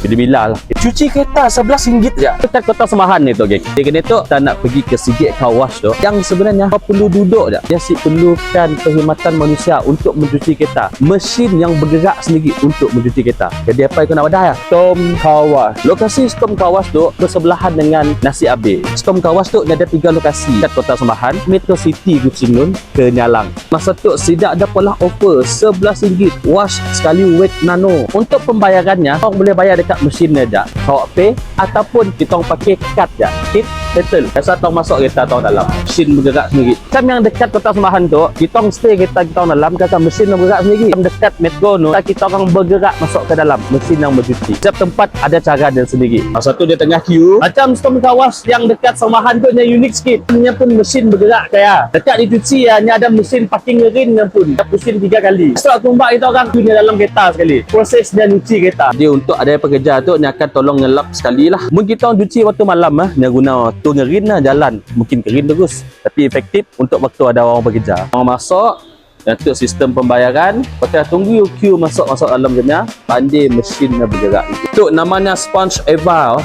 Bila-bila lah. Cuci kereta RM11 je Dekat kota Semahan ni tu geng. Dia kena tu Kita nak pergi ke Sigit Car Wash tu. Yang sebenarnya Kau perlu duduk je. Dia si perlukan perkhidmatan manusia Untuk mencuci kereta Mesin yang bergerak sendiri Untuk mencuci kereta Jadi apa yang kau nak wadah ya? Storm Car Wash. Lokasi Storm Car Wash tu Bersebelahan dengan Nasi Abe Storm Car Wash tu ada tiga lokasi. Dekat kota Semahan Metro City Kucinggun Ke Nyalang. Masa tu Sidak ada pula offer RM11 Wash sekali weight nano. Untuk pembayarannya Kau boleh bayar dekat mesin aja Kau pay Ataupun kita pakai kad je. Kit settle Biasa tau masuk kereta tau dalam Mesin bergerak sendiri. Macam yang dekat kota Semahan tu Kita stay kereta kita dalam Kata mesin yang bergerak sendiri. Yang dekat metro tu Kita orang bergerak masuk ke dalam Mesin yang bercuci. Setiap tempat ada cara dia sendiri. Masa tu dia tengah queue. Macam storm kawas yang dekat Semahan tu Yang unik sikit. Dia pun mesin bergerak kaya Dekat dicuci ya Ni ada mesin parking rin yang pun. Dia pusing tiga kali. Setelah tumbak kita orang Queue dalam kereta sekali. Proses dia nyuci kereta. Dia untuk ada pekerja tu Ni akan tolong ngelap sekali lah. Mungkin kita orang cuci waktu malam lah Dia guna waktu ngerin lah jalan. Mungkin kering terus Tapi efektif untuk waktu ada orang bekerja. Orang masuk untuk sistem pembayaran tu tunggu queue masuk-masuk dalam kena Pandai mesin yang bergerak. Itu namanya sponge Eva.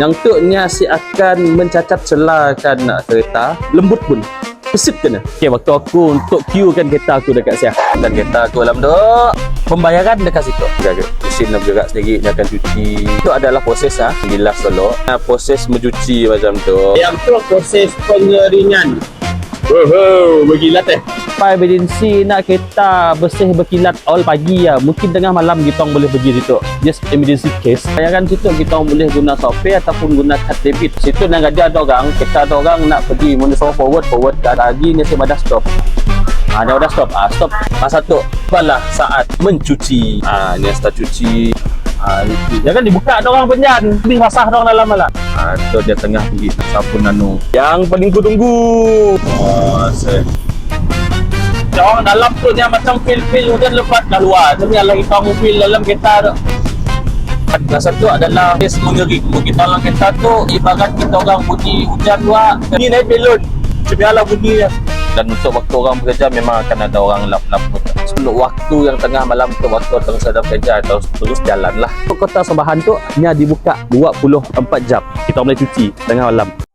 Yang tu ni si akan mencacat celakan nak kereta. Lembut pun. Pesip kena. Okay waktu aku untuk queue kan kereta aku dekat siap Dan kereta aku dalam tu Pembayaran dekat situ Jaga Mesin yang bergerak sendiri Dia akan cuci Itu adalah proses ha Bilas dulu nah, Proses mencuci macam tu Yang tu proses pengeringan Oh, berkilat eh. Pai emergency nak kereta bersih berkilat awal pagi ya. Mungkin tengah malam kita boleh pergi situ. Just emergency case. Bayangkan situ kita boleh guna software ataupun guna kad debit. Situ nak ada ada orang, kita ada orang nak pergi mana forward forward dah lagi ni saya dah stop. Ah, dia dah stop. Ah, stop. Masa tu, balah saat mencuci. Ah, ni start cuci. Ah, itu. Jangan dibuka ada orang penjan. Lebih basah orang dalam malah. Ah, tu dia tengah pergi sabun nano. Yang paling ku tunggu. Oh, saya. Orang dalam tu dia macam feel-feel hujan lebat dah luar. Tapi yang lagi feel dalam kereta tu. Masa tu adalah kes mengerik. Kita dalam kereta tu ibarat kita orang bunyi hujan luar. Ni naik belon. Sebiarlah bunyi dia. Dan untuk waktu orang bekerja memang akan ada orang lap-lap Untuk waktu yang tengah malam tu waktu tengah sedang bekerja terus terus jalan lah. Kota Sembahan tu hanya dibuka 24 jam. Kita boleh cuci tengah malam.